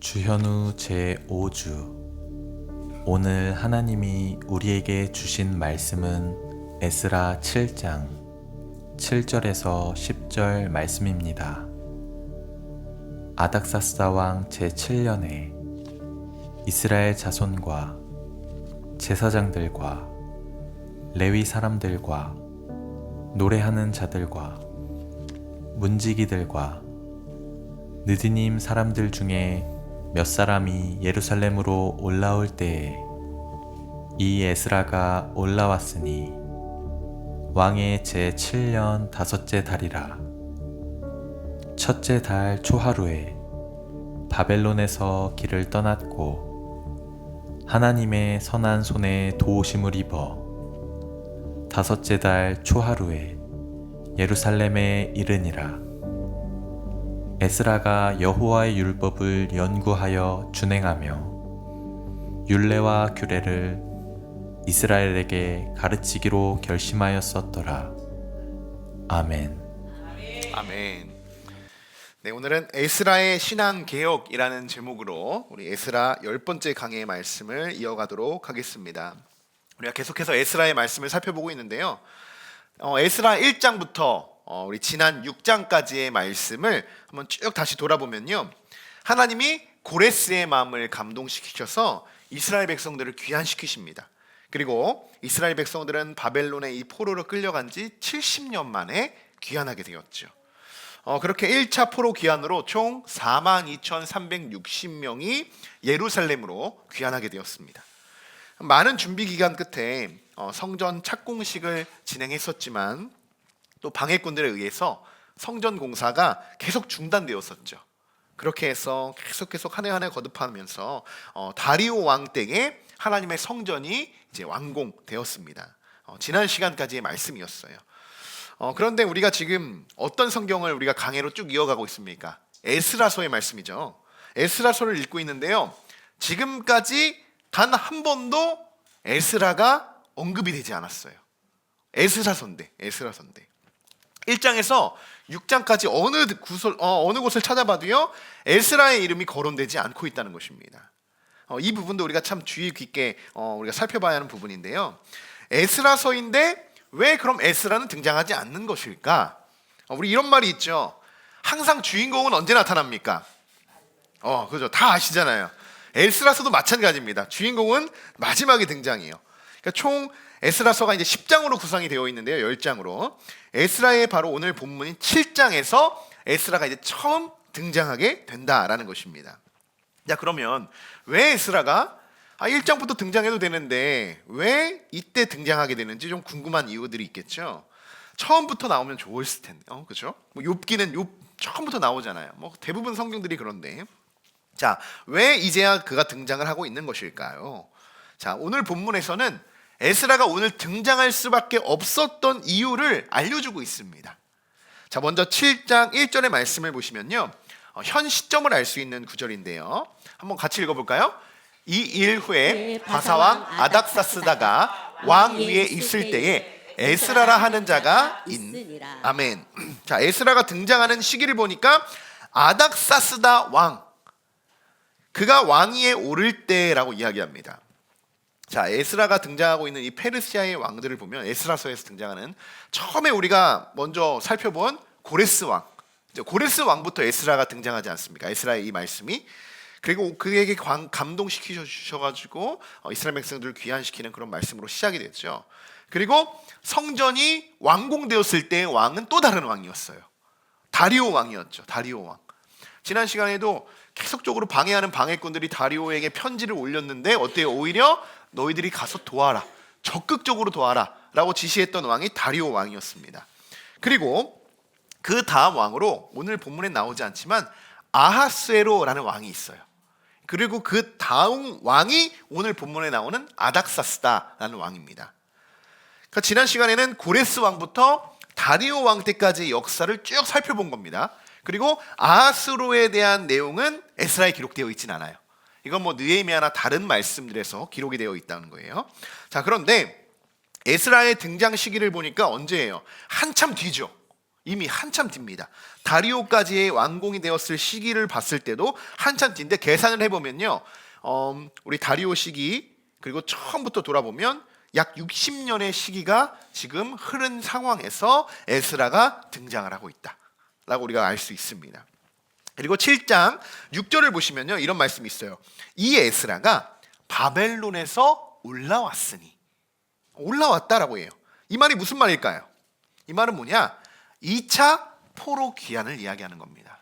주현우 제5주 오늘 하나님이 우리에게 주신 말씀은 에스라 7장 7절에서 10절 말씀입니다. 아닥사스다 왕 제7년에 이스라엘 자손과 제사장들과 레위 사람들과 노래하는 자들과 문지기들과 느디님 사람들 중에 몇 사람이 예루살렘으로 올라올 때에 이 에스라가 올라왔으니 왕의 제 7년 다섯째 달이라. 첫째 달 초하루에 바벨론에서 길을 떠났고 하나님의 선한 손에 도우심을 입어 다섯째 달 초하루에 예루살렘에 이르니라 에스라가 여호와의 율법을 연구하여 준행하며 율례와 규례를 이스라엘에게 가르치기로 결심하였었더라. 아멘. 아멘. 네, 오늘은 에스라의 신앙 개혁이라는 제목으로 우리 에스라 열 번째 강의의 말씀을 이어가도록 하겠습니다. 우리가 계속해서 에스라의 말씀을 살펴보고 있는데요. 어, 에스라 1장부터 어, 우리 지난 6장까지의 말씀을 한번 쭉 다시 돌아보면요. 하나님이 고레스의 마음을 감동시키셔서 이스라엘 백성들을 귀환시키십니다. 그리고 이스라엘 백성들은 바벨론의 이 포로로 끌려간 지 70년 만에 귀환하게 되었죠. 어, 그렇게 1차 포로 귀환으로 총 42,360명이 예루살렘으로 귀환하게 되었습니다. 많은 준비 기간 끝에 어, 성전 착공식을 진행했었지만 또 방해꾼들에 의해서 성전 공사가 계속 중단되었었죠. 그렇게 해서 계속 계속 한 해 한 해 거듭하면서 어, 다리오 왕 때에 하나님의 성전이 이제 완공되었습니다. 어, 지난 시간까지의 말씀이었어요. 어, 그런데 우리가 지금 어떤 성경을 우리가 강해로 쭉 이어가고 있습니까? 에스라서의 말씀이죠. 에스라서를 읽고 있는데요. 지금까지 단 한 번도 에스라가 언급이 되지 않았어요. 에스라서인데, 에스라서인데. 1장에서 6장까지 어느 구설, 어, 어느 곳을 찾아봐도요 에스라의 이름이 거론되지 않고 있다는 것입니다. 어, 이 부분도 우리가 참 주의 깊게 어, 우리가 살펴봐야 하는 부분인데요. 에스라서인데 왜 그럼 에스라는 등장하지 않는 것일까? 어, 우리 이런 말이 있죠. 항상 주인공은 언제 나타납니까? 어, 그죠. 다 아시잖아요. 에스라서도 마찬가지입니다. 주인공은 마지막에 등장해요. 그러니까 총 에스라서가 이제 10장으로 구성이 되어 있는데요. 10장으로. 에스라의 바로 오늘 본문인 7장에서 에스라가 이제 처음 등장하게 된다라는 것입니다. 자, 그러면 왜 에스라가 아, 1장부터 등장해도 되는데 왜 이때 등장하게 되는지 좀 궁금한 이유들이 있겠죠. 처음부터 나오면 좋았을 텐데. 어, 그렇죠? 뭐 욥기는 욥 처음부터 나오잖아요. 뭐 대부분 성경들이 그런데. 자, 왜 이제야 그가 등장을 하고 있는 것일까요? 자, 오늘 본문에서는 에스라가 오늘 등장할 수밖에 없었던 이유를 알려주고 있습니다. 자, 먼저 7장 1절의 말씀을 보시면요. 어, 현 시점을 알 수 있는 구절인데요. 한번 같이 읽어볼까요? 이 일 후에 바사왕 아닥사스다가 왕 위에 있을 때에 에스라라 하는 자가 있. 아멘. 자, 에스라가 등장하는 시기를 보니까 아닥사스다 왕. 그가 왕위에 오를 때라고 이야기합니다. 자, 에스라가 등장하고 있는 이 페르시아의 왕들을 보면 에스라서에서 등장하는 처음에 우리가 먼저 살펴본 고레스 왕. 고레스 왕부터 에스라가 등장하지 않습니까? 에스라의 이 말씀이 그리고 그에게 관- 감동시키셔 주셔가지고 어, 이스라엘 백성들을 귀환시키는 그런 말씀으로 시작이 됐죠. 그리고 성전이 완공되었을 때 왕은 또 다른 왕이었어요. 다리오 왕이었죠. 다리오 왕. 지난 시간에도 계속적으로 방해하는 방해꾼들이 다리오에게 편지를 올렸는데 어때요? 오히려 너희들이 가서 도와라. 적극적으로 도와라 라고 지시했던 왕이 다리오 왕이었습니다. 그리고 그 다음 왕으로 오늘 본문에 나오지 않지만 아하스에로라는 왕이 있어요. 그리고 그 다음 왕이 오늘 본문에 나오는 아닥사스다라는 왕입니다. 그러니까 지난 시간에는 고레스 왕부터 다리오 왕 때까지의 역사를 쭉 살펴본 겁니다. 그리고 아하스로에 대한 내용은 에스라에 기록되어 있진 않아요. 이건 뭐 느헤미야나 다른 말씀들에서 기록이 되어 있다는 거예요. 자, 그런데 에스라의 등장 시기를 보니까 언제예요? 한참 뒤죠. 이미 한참 뒤입니다. 다리오까지의 완공이 되었을 시기를 봤을 때도 한참 뒤인데 계산을 해보면요, 어, 우리 다리오 시기 그리고 처음부터 돌아보면 약 60년의 시기가 지금 흐른 상황에서 에스라가 등장을 하고 있다 라고 우리가 알 수 있습니다. 그리고 7장 6절을 보시면요 이런 말씀이 있어요. 이 에스라가 바벨론에서 올라왔으니 올라왔다라고 해요. 이 말이 무슨 말일까요? 이 말은 뭐냐? 2차 포로 귀환을 이야기하는 겁니다.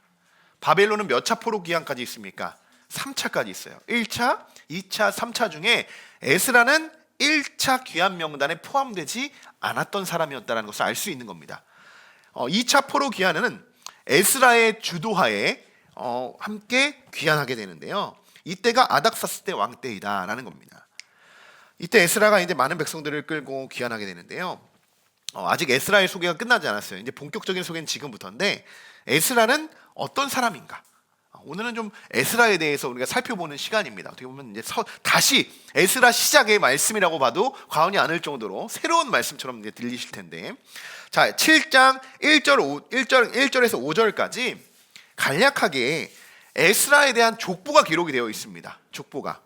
바벨론은 몇 차 포로 귀환까지 있습니까? 3차까지 있어요. 1차, 2차, 3차 중에 에스라는 1차 귀환 명단에 포함되지 않았던 사람이었다는 것을 알 수 있는 겁니다. 어, 2차 포로 귀환은 에스라의 주도하에 어, 함께 귀환하게 되는데요. 이때가 아닥사스 때 왕 때이다라는 겁니다. 이때 에스라가 이제 많은 백성들을 끌고 귀환하게 되는데요. 어, 아직 에스라의 소개가 끝나지 않았어요. 이제 본격적인 소개는 지금부터인데 에스라는 어떤 사람인가? 어, 오늘은 좀 에스라에 대해서 우리가 살펴보는 시간입니다. 어떻게 보면 이제 서, 다시 에스라 시작의 말씀이라고 봐도 과언이 아닐 정도로 새로운 말씀처럼 이제 들리실 텐데, 자 7장 1절 5, 1절 1절에서 5절까지 간략하게 에스라에 대한 족보가 기록이 되어 있습니다. 족보가.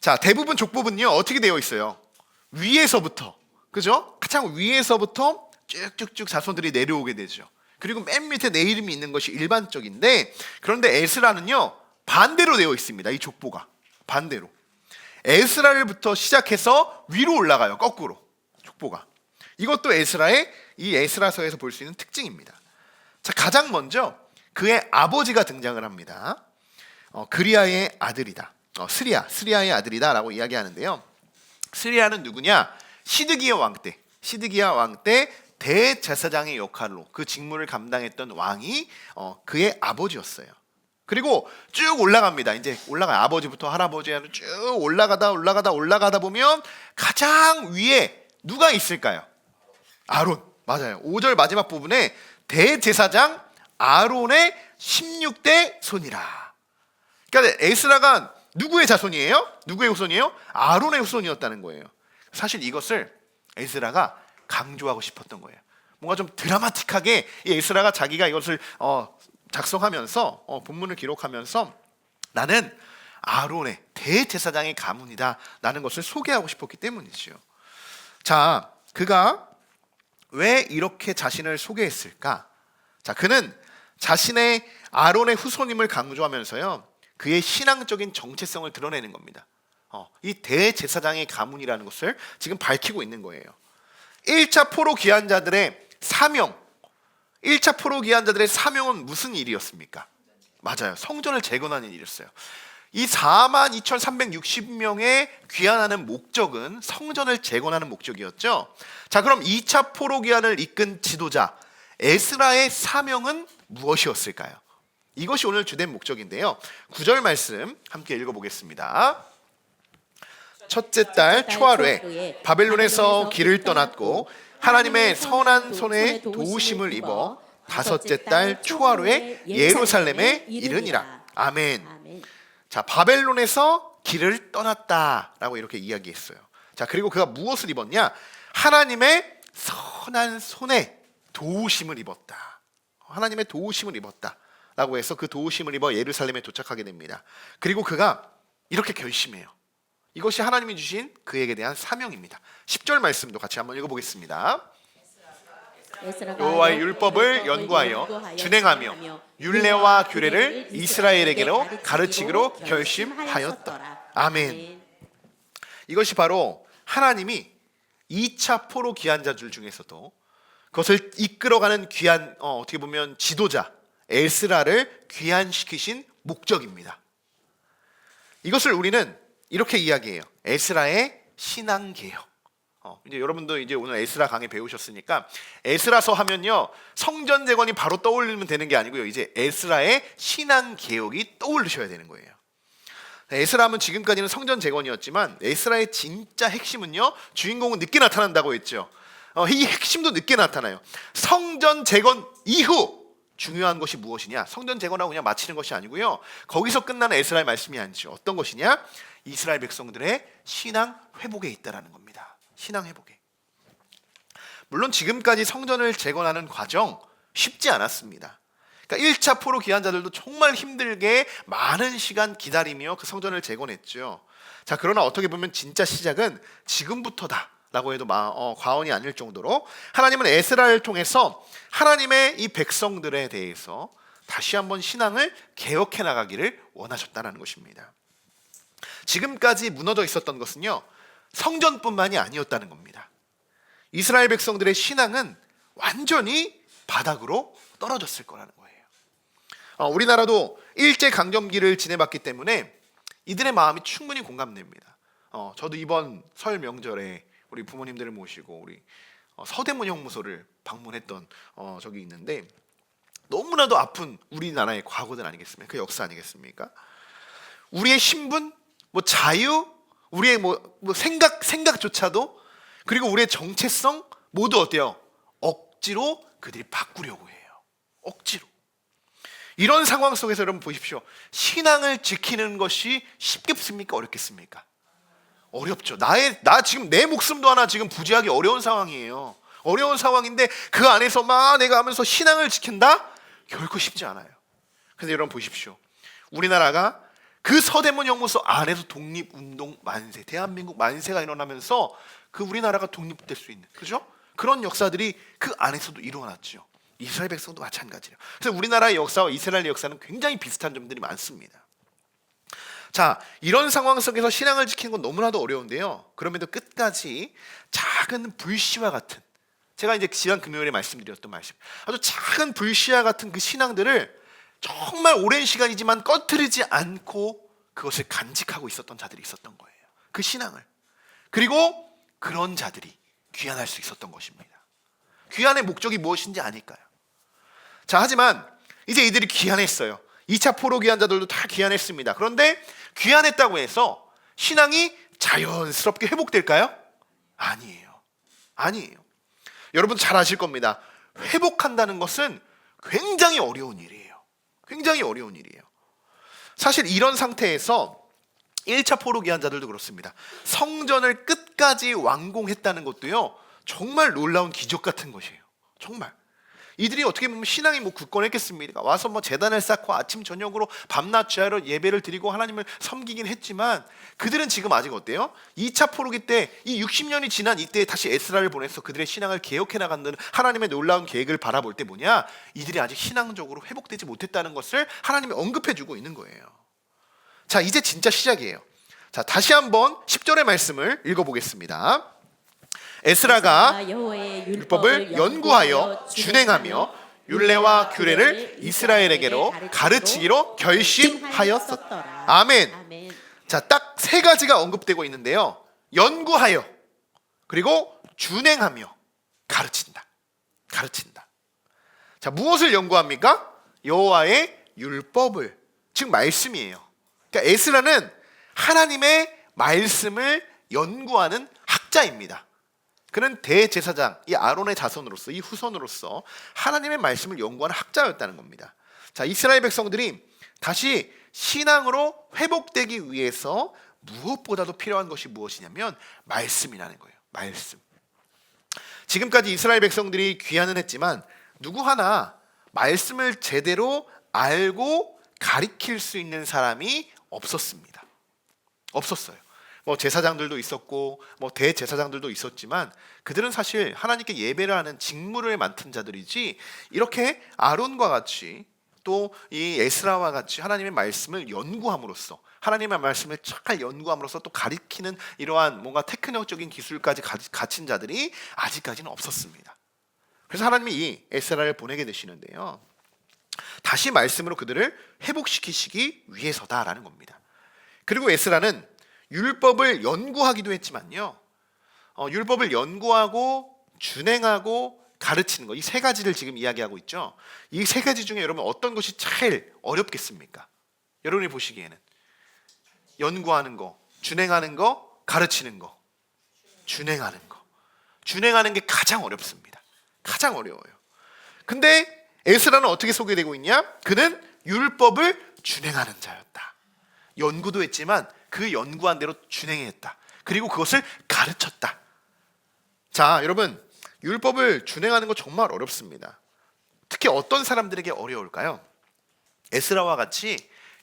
자, 대부분 족보는요, 어떻게 되어 있어요? 위에서부터, 그죠? 가장 위에서부터 쭉쭉쭉 자손들이 내려오게 되죠. 그리고 맨 밑에 내 이름이 있는 것이 일반적인데, 그런데 에스라는요, 반대로 되어 있습니다. 이 족보가. 반대로. 에스라를부터 시작해서 위로 올라가요. 거꾸로. 족보가. 이것도 에스라의 이 에스라서에서 볼 수 있는 특징입니다. 자, 가장 먼저 그의 아버지가 등장을 합니다. 어, 그리아의 아들이다. 어, 스리아, 스리아의 아들이다라고 이야기하는데요. 스리아는 누구냐? 시드기야 왕 때, 시드기야 왕 때 대제사장의 역할로 그 직무를 감당했던 왕이 어, 그의 아버지였어요. 그리고 쭉 올라갑니다. 이제 올라가 아버지부터 할아버지로 쭉 올라가다 올라가다 올라가다 보면 가장 위에 누가 있을까요? 아론 맞아요. 5절 마지막 부분에 대제사장 아론의 16대 손이라. 그러니까 에스라가 누구의 자손이에요? 누구의 후손이에요? 아론의 후손이었다는 거예요. 사실 이것을 에스라가 강조하고 싶었던 거예요. 뭔가 좀 드라마틱하게 이 에스라가 자기가 이것을 어, 작성하면서 어, 본문을 기록하면서 나는 아론의 대제사장의 가문이다라는 것을 소개하고 싶었기 때문이지요. 자, 그가 왜 이렇게 자신을 소개했을까? 자, 그는 자신의 아론의 후손임을 강조하면서요. 그의 신앙적인 정체성을 드러내는 겁니다. 어, 이 대제사장의 가문이라는 것을 지금 밝히고 있는 거예요. 1차 포로 귀환자들의 사명, 1차 포로 귀환자들의 사명은 무슨 일이었습니까? 맞아요. 성전을 재건하는 일이었어요. 이 4만 2,360명의 귀환하는 목적은 성전을 재건하는 목적이었죠. 자, 그럼 2차 포로 귀환을 이끈 지도자 에스라의 사명은 무엇이었을까요? 이것이 오늘 주된 목적인데요. 9절 말씀 함께 읽어 보겠습니다. 첫째 달 초하루에 바벨론에서 길을 떠났고 하나님의 선한 손에 도우심을 입어 다섯째 달 초하루에 예루살렘에 이르니라. 아멘. 자, 바벨론에서 길을 떠났다라고 이렇게 이야기했어요. 자, 그리고 그가 무엇을 입었냐? 하나님의 선한 손에 도우심을 입었다. 하나님의 도우심을 입었다 라고 해서 그 도우심을 입어 예루살렘에 도착하게 됩니다. 그리고 그가 이렇게 결심해요. 이것이 하나님이 주신 그에게 대한 사명입니다. 10절 말씀도 같이 한번 읽어보겠습니다. 여호와의 율법을 연구하여 준행하며 율례와 규례를 이스라엘에게로 가르치기로 결심하였다. 아멘. 이것이 바로 하나님이 2차 포로 귀환자들 중에서도 그것을 이끌어가는 귀한 어, 어떻게 보면 지도자 에스라를 귀환시키신 목적입니다. 이것을 우리는 이렇게 이야기해요. 에스라의 신앙 개혁. 어, 이제 여러분도 이제 오늘 에스라 강의 배우셨으니까 에스라서 하면요 성전 재건이 바로 떠올리면 되는 게 아니고요 이제 에스라의 신앙 개혁이 떠올리셔야 되는 거예요. 에스라 하면 지금까지는 성전 재건이었지만 에스라의 진짜 핵심은요 주인공은 늦게 나타난다고 했죠. 어, 이 핵심도 늦게 나타나요. 성전 재건 이후 중요한 것이 무엇이냐? 성전 재건하고 그냥 마치는 것이 아니고요. 거기서 끝나는 에스라의 말씀이 아니죠. 어떤 것이냐? 이스라엘 백성들의 신앙 회복에 있다라는 겁니다. 신앙 회복에. 물론 지금까지 성전을 재건하는 과정 쉽지 않았습니다. 그러니까 1차 포로 귀환자들도 정말 힘들게 많은 시간 기다리며 그 성전을 재건했죠. 자, 그러나 어떻게 보면 진짜 시작은 지금부터다 라고 해도 마, 어, 과언이 아닐 정도로 하나님은 에스라를 통해서 하나님의 이 백성들에 대해서 다시 한번 신앙을 개혁해 나가기를 원하셨다는 것입니다. 지금까지 무너져 있었던 것은요 성전뿐만이 아니었다는 겁니다. 이스라엘 백성들의 신앙은 완전히 바닥으로 떨어졌을 거라는 거예요. 어, 우리나라도 일제 강점기를 지내봤기 때문에 이들의 마음이 충분히 공감됩니다. 어, 저도 이번 설 명절에 우리 부모님들을 모시고 우리 어, 서대문 형무소를 방문했던 어, 적이 있는데 너무나도 아픈 우리나라의 과거들 아니겠습니까? 그 역사 아니겠습니까? 우리의 신분, 뭐 자유, 우리의 뭐, 뭐 생각 생각조차도 그리고 우리의 정체성 모두 어때요? 억지로 그들이 바꾸려고 해요. 억지로. 이런 상황 속에서 여러분 보십시오. 신앙을 지키는 것이 쉽겠습니까? 어렵겠습니까? 어렵죠. 나의 나 지금 내 목숨도 하나 지금 부지하기 어려운 상황이에요. 어려운 상황인데 그 안에서 막 내가 하면서 신앙을 지킨다? 결코 쉽지 않아요. 근데 여러분 보십시오. 우리나라가 그 서대문 형무소 안에서 독립운동 만세, 대한민국 만세가 일어나면서 그 우리나라가 독립될 수 있는 그죠? 그런 역사들이 그 안에서도 일어났죠. 이스라엘 백성도 마찬가지예요. 그래서 우리나라의 역사와 이스라엘의 역사는 굉장히 비슷한 점들이 많습니다. 자, 이런 상황 속에서 신앙을 지키는 건 너무나도 어려운데요. 그럼에도 끝까지 작은 불씨와 같은 제가 이제 지난 금요일에 말씀드렸던 말씀. 아주 작은 불씨와 같은 그 신앙들을 정말 오랜 시간이지만 꺼트리지 않고 그것을 간직하고 있었던 자들이 있었던 거예요. 그 신앙을. 그리고 그런 자들이 귀환할 수 있었던 것입니다. 귀환의 목적이 무엇인지 아닐까요? 자, 하지만 이제 이들이 귀환했어요. 2차 포로 귀환자들도 다 귀환했습니다. 그런데 귀환했다고 해서 신앙이 자연스럽게 회복될까요? 아니에요. 아니에요. 여러분 잘 아실 겁니다. 회복한다는 것은 굉장히 어려운 일이에요. 굉장히 어려운 일이에요. 사실 이런 상태에서 1차 포로 귀환자들도 그렇습니다. 성전을 끝까지 완공했다는 것도요. 정말 놀라운 기적 같은 것이에요. 정말. 이들이 어떻게 보면 신앙이 뭐 굳건했겠습니까? 와서 뭐 재단을 쌓고 아침 저녁으로 밤낮 지하로 예배를 드리고 하나님을 섬기긴 했지만 그들은 지금 아직 어때요? 2차 포로기 때 이 60년이 지난 이때 다시 에스라를 보내서 그들의 신앙을 개혁해 나가는 하나님의 놀라운 계획을 바라볼 때 뭐냐? 이들이 아직 신앙적으로 회복되지 못했다는 것을 하나님이 언급해 주고 있는 거예요. 자, 이제 진짜 시작이에요. 자, 다시 한번 10절의 말씀을 읽어 보겠습니다. 에스라가 율법을 연구하여 준행하며 율례와 규례를 이스라엘에게로 가르치기로 결심하였었더라. 아멘. 자, 딱 세 가지가 언급되고 있는데요. 연구하여 그리고 준행하며 가르친다. 가르친다. 자, 무엇을 연구합니까? 여호와의 율법을 즉 말씀이에요. 그러니까 에스라는 하나님의 말씀을 연구하는 학자입니다. 그는 대제사장 이 아론의 자손으로서 이 후손으로서 하나님의 말씀을 연구하는 학자였다는 겁니다. 자, 이스라엘 백성들이 다시 신앙으로 회복되기 위해서 무엇보다도 필요한 것이 무엇이냐면 말씀이라는 거예요. 말씀. 지금까지 이스라엘 백성들이 귀환은 했지만 누구 하나 말씀을 제대로 알고 가리킬 수 있는 사람이 없었습니다. 없었어요. 뭐 제사장들도 있었고 뭐 대제사장들도 있었지만 그들은 사실 하나님께 예배를 하는 직무를 맡은 자들이지 이렇게 아론과 같이 또 이 에스라와 같이 하나님의 말씀을 연구함으로써 하나님의 말씀을 잘 연구함으로써 또 가리키는 이러한 뭔가 테크닉적인 기술까지 가- 갖춘 자들이 아직까지는 없었습니다. 그래서 하나님이 이 에스라를 보내게 되시는데요. 다시 말씀으로 그들을 회복시키시기 위해서다라는 겁니다. 그리고 에스라는 율법을 연구하기도 했지만요. 어, 율법을 연구하고 준행하고 가르치는 거 이 세 가지를 지금 이야기하고 있죠. 이 세 가지 중에 여러분 어떤 것이 제일 어렵겠습니까? 여러분이 보시기에는 연구하는 거, 준행하는 거, 가르치는 거. 준행하는 거. 준행하는 게 가장 어렵습니다. 가장 어려워요. 근데 에스라는 어떻게 소개되고 있냐? 그는 율법을 준행하는 자였다. 연구도 했지만 그 연구한 대로 준행했다. 그리고 그것을 가르쳤다. 자, 여러분, 율법을 준행하는 거 정말 어렵습니다. 특히 어떤 사람들에게 어려울까요? 에스라와 같이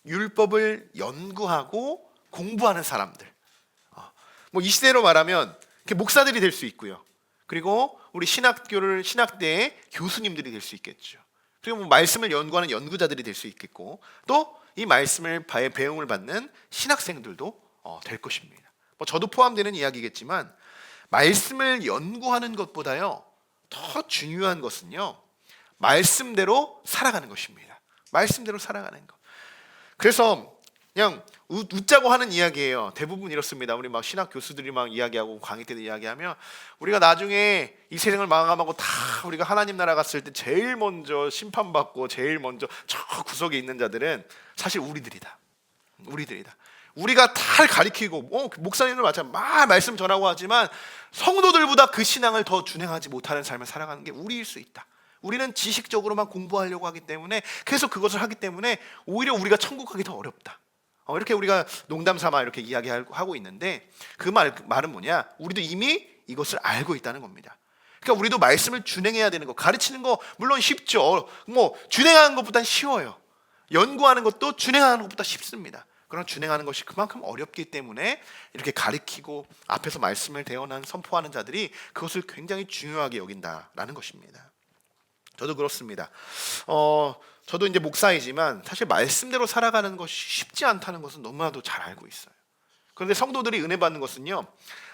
율법을 연구하고 공부하는 사람들. 뭐 이 시대로 말하면 목사들이 될 수 있고요. 그리고 우리 신학교를 신학대의 교수님들이 될 수 있겠죠. 그리고 뭐 말씀을 연구하는 연구자들이 될 수 있겠고 또 이 말씀을 바- 배움을 받는 신학생들도 어, 될 것입니다. 뭐 저도 포함되는 이야기겠지만 말씀을 연구하는 것보다요 더 중요한 것은요 말씀대로 살아가는 것입니다. 말씀대로 살아가는 것. 그래서 그냥 웃, 웃자고 하는 이야기예요. 대부분 이렇습니다. 우리 막 신학 교수들이 막 이야기하고 강의 때도 이야기하면 우리가 나중에 이 세상을 마감하고 다 우리가 하나님 나라 갔을 때 제일 먼저 심판받고 제일 먼저 저 구석에 있는 자들은 사실 우리들이다. 우리들이다. 우리가 다 가리키고 어, 목사님들 마찬가지 막 말씀 전하고 하지만 성도들보다 그 신앙을 더 준행하지 못하는 삶을 살아가는 게 우리일 수 있다. 우리는 지식적으로만 공부하려고 하기 때문에 그래서 그것을 하기 때문에 오히려 우리가 천국 가기 더 어렵다. 어, 이렇게 우리가 농담 삼아 이렇게 이야기하고 있는데 그 말, 말은 뭐냐? 우리도 이미 이것을 알고 있다는 겁니다. 그러니까 우리도 말씀을 준행해야 되는 거, 가르치는 거 물론 쉽죠. 뭐 준행하는 것보단 쉬워요. 연구하는 것도 준행하는 것보다 쉽습니다. 그러나 준행하는 것이 그만큼 어렵기 때문에 이렇게 가리키고 앞에서 말씀을 대언한 선포하는 자들이 그것을 굉장히 중요하게 여긴다라는 것입니다. 저도 그렇습니다. 어, 저도 이제 목사이지만 사실 말씀대로 살아가는 것이 쉽지 않다는 것은 너무나도 잘 알고 있어요. 그런데 성도들이 은혜 받는 것은요.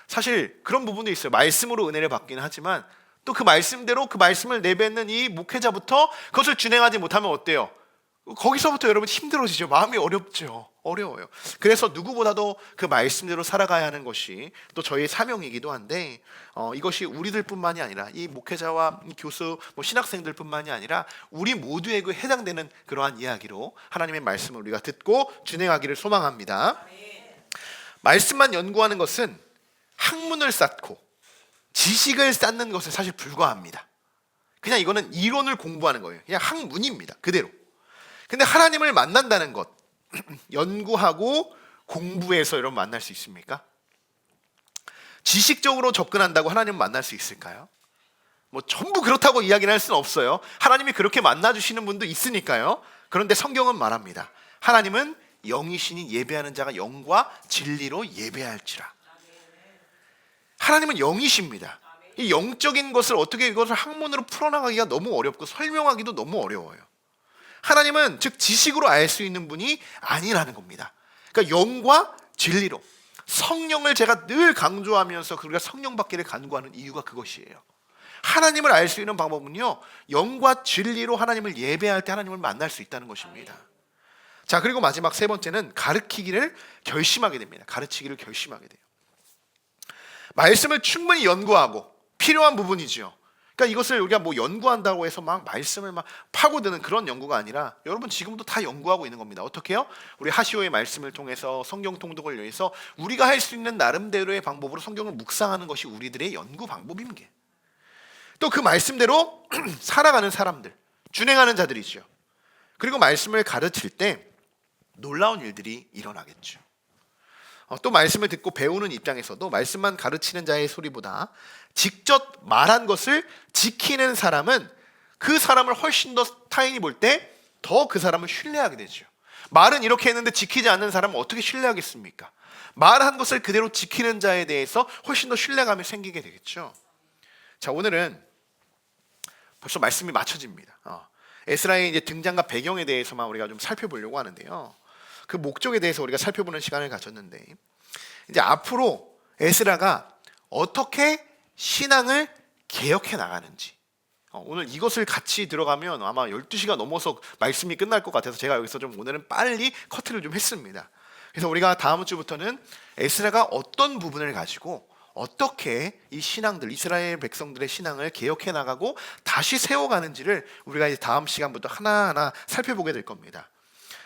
사실 그런 부분도 있어요. 말씀으로 은혜를 받기는 하지만 또 그 말씀대로 그 말씀을 내뱉는 이 목회자부터 그것을 준행하지 못하면 어때요? 거기서부터 여러분 힘들어지죠. 마음이 어렵죠. 어려워요. 그래서 누구보다도 그 말씀대로 살아가야 하는 것이 또 저희의 사명이기도 한데 어, 이것이 우리들뿐만이 아니라 이 목회자와 이 교수, 뭐 신학생들뿐만이 아니라 우리 모두에게 해당되는 그러한 이야기로 하나님의 말씀을 우리가 듣고 준행하기를 소망합니다. 말씀만 연구하는 것은 학문을 쌓고 지식을 쌓는 것에 사실 불과합니다. 그냥 이거는 이론을 공부하는 거예요. 그냥 학문입니다. 그대로. 근데 하나님을 만난다는 것, 연구하고 공부해서 여러분 만날 수 있습니까? 지식적으로 접근한다고 하나님을 만날 수 있을까요? 뭐 전부 그렇다고 이야기를 할 수는 없어요. 하나님이 그렇게 만나 주시는 분도 있으니까요. 그런데 성경은 말합니다. 하나님은 영이시니 예배하는 자가 영과 진리로 예배할지라. 하나님은 영이십니다. 이 영적인 것을 어떻게 이것을 학문으로 풀어나가기가 너무 어렵고 설명하기도 너무 어려워요. 하나님은 즉 지식으로 알 수 있는 분이 아니라는 겁니다. 그러니까 영과 진리로 성령을 제가 늘 강조하면서 우리가 성령 받기를 간구하는 이유가 그것이에요. 하나님을 알 수 있는 방법은요. 영과 진리로 하나님을 예배할 때 하나님을 만날 수 있다는 것입니다. 자, 그리고 마지막 세 번째는 가르치기를 결심하게 됩니다. 가르치기를 결심하게 돼요. 말씀을 충분히 연구하고 필요한 부분이지요. 그러니까 이것을 우리가 뭐 연구한다고 해서 막 말씀을 막 파고드는 그런 연구가 아니라 여러분 지금도 다 연구하고 있는 겁니다. 어떻게요? 우리 하시오의 말씀을 통해서 성경 통독을 위해서 우리가 할 수 있는 나름대로의 방법으로 성경을 묵상하는 것이 우리들의 연구 방법인 게. 또 그 말씀대로 살아가는 사람들, 준행하는 자들이죠. 그리고 말씀을 가르칠 때 놀라운 일들이 일어나겠죠. 어, 또 말씀을 듣고 배우는 입장에서도 말씀만 가르치는 자의 소리보다 직접 말한 것을 지키는 사람은 그 사람을 훨씬 더 타인이 볼 때 더 그 사람을 신뢰하게 되죠. 말은 이렇게 했는데 지키지 않는 사람은 어떻게 신뢰하겠습니까? 말한 것을 그대로 지키는 자에 대해서 훨씬 더 신뢰감이 생기게 되겠죠. 자 오늘은 벌써 말씀이 맞춰집니다. 어, 에스라의 이제 등장과 배경에 대해서만 우리가 좀 살펴보려고 하는데요. 그 목적에 대해서 우리가 살펴보는 시간을 가졌는데 이제 앞으로 에스라가 어떻게 신앙을 개혁해 나가는지 어, 오늘 이것을 같이 들어가면 아마 12시가 넘어서 말씀이 끝날 것 같아서 제가 여기서 좀 오늘은 빨리 커트를 좀 했습니다. 그래서 우리가 다음 주부터는 에스라가 어떤 부분을 가지고 어떻게 이 신앙들 이스라엘 백성들의 신앙을 개혁해 나가고 다시 세워가는지를 우리가 이제 다음 시간부터 하나하나 살펴보게 될 겁니다.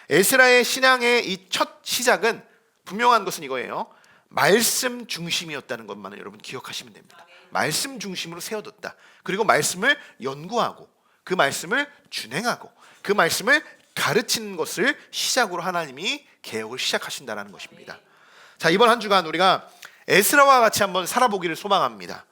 에스라의 신앙의 이 첫 시작은 분명한 것은 이거예요. 말씀 중심이었다는 것만을 여러분 기억하시면 됩니다. 말씀 중심으로 세워뒀다. 그리고 말씀을 연구하고 그 말씀을 준행하고 그 말씀을 가르치는 것을 시작으로 하나님이 개혁을 시작하신다는 것입니다. 자 이번 한 주간 우리가 에스라와 같이 한번 살아보기를 소망합니다.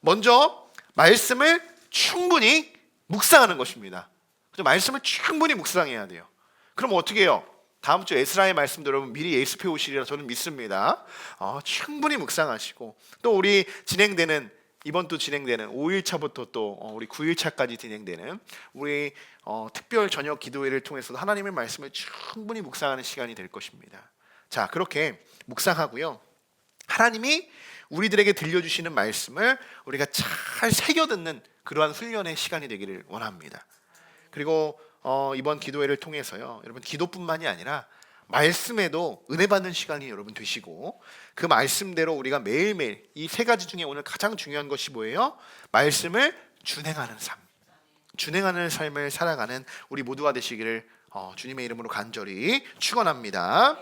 먼저 말씀을 충분히 묵상하는 것입니다. 그죠? 말씀을 충분히 묵상해야 돼요. 그럼 어떻게 해요? 다음 주 에스라의 말씀도 여러분 미리 예습해 오시리라 저는 믿습니다. 어, 충분히 묵상하시고 또 우리 진행되는 이번 또 진행되는 5일차부터 또 어, 우리 9일차까지 진행되는 우리 어, 특별 저녁 기도회를 통해서 하나님의 말씀을 충분히 묵상하는 시간이 될 것입니다. 자 그렇게 묵상하고요. 하나님이 우리들에게 들려주시는 말씀을 우리가 잘 새겨 듣는 그러한 훈련의 시간이 되기를 원합니다. 그리고 어, 이번 기도회를 통해서요, 여러분 기도뿐만이 아니라 말씀에도 은혜 받는 시간이 여러분 되시고 그 말씀대로 우리가 매일매일 이 세 가지 중에 오늘 가장 중요한 것이 뭐예요? 말씀을 준행하는 삶, 준행하는 삶을 살아가는 우리 모두가 되시기를 어, 주님의 이름으로 간절히 축원합니다.